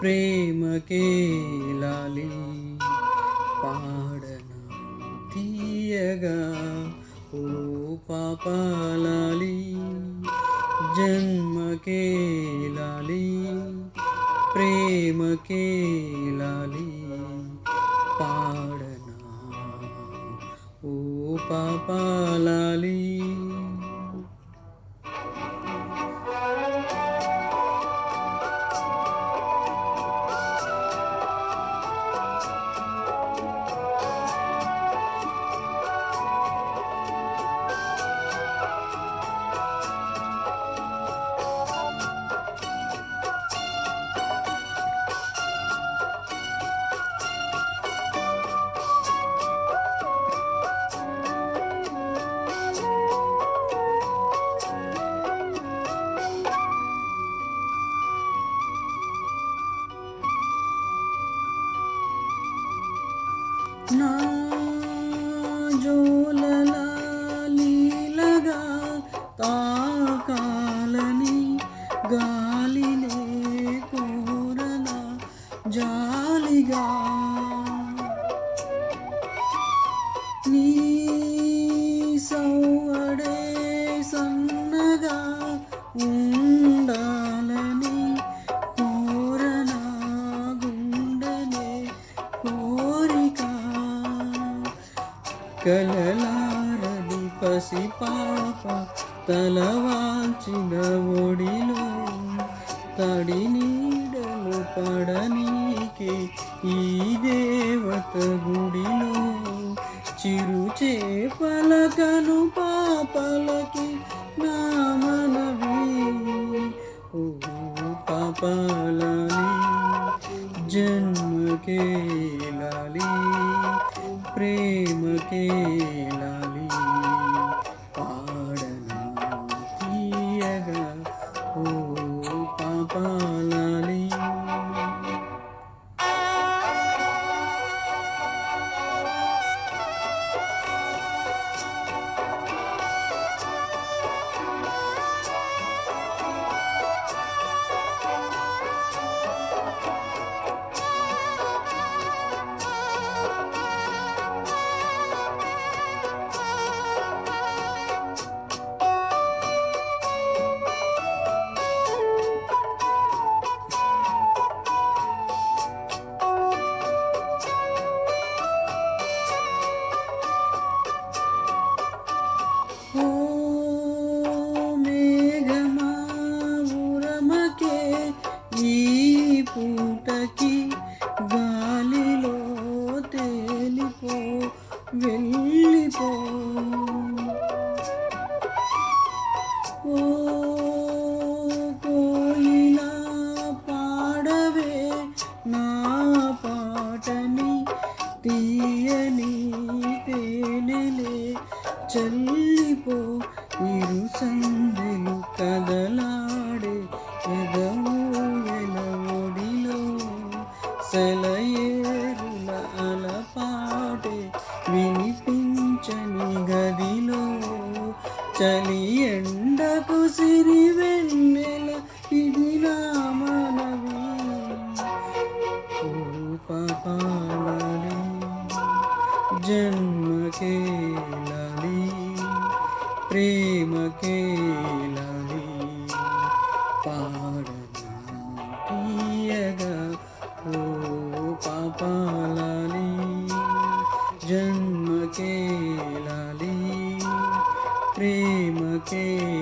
ప్రేమకే లాలి. పాడన తీయగా ఓ పాపాలాలి. జన్మకే లాలి ప్రేమకే లాలి. పాడన ఓ పాపాలాలి. నా జోలల తాకాలని గాలినే కోరన జాలిగా. నీ కలలారని పసి పాప తలవాల్చిన ఒడిలో తడి నీడలు పడనీకే ఈ దేవత గుడిలో చిరు చేపలకను పాపలకి నా మనవి ఓ పాపాలని జన్మకే లాలి. ప్రేమకేలా ఈ పూటకి గాలిలో తేలిపో వెళ్ళిపో. ఓ కోయిలా పాడవే నా పాటని తీయని తేనెలే చల్లిపో ఇరు సందులు కదలాడే సెలయేరుల అలపాటే వినిపించని గదిలో చలి ఎండకు సిరి వెన్నెల ఇది నా మనవి జన్మకే లాలి ప్రేమకే పాపాలాలి జన్మకే లాలి ప్రేమకే లాలి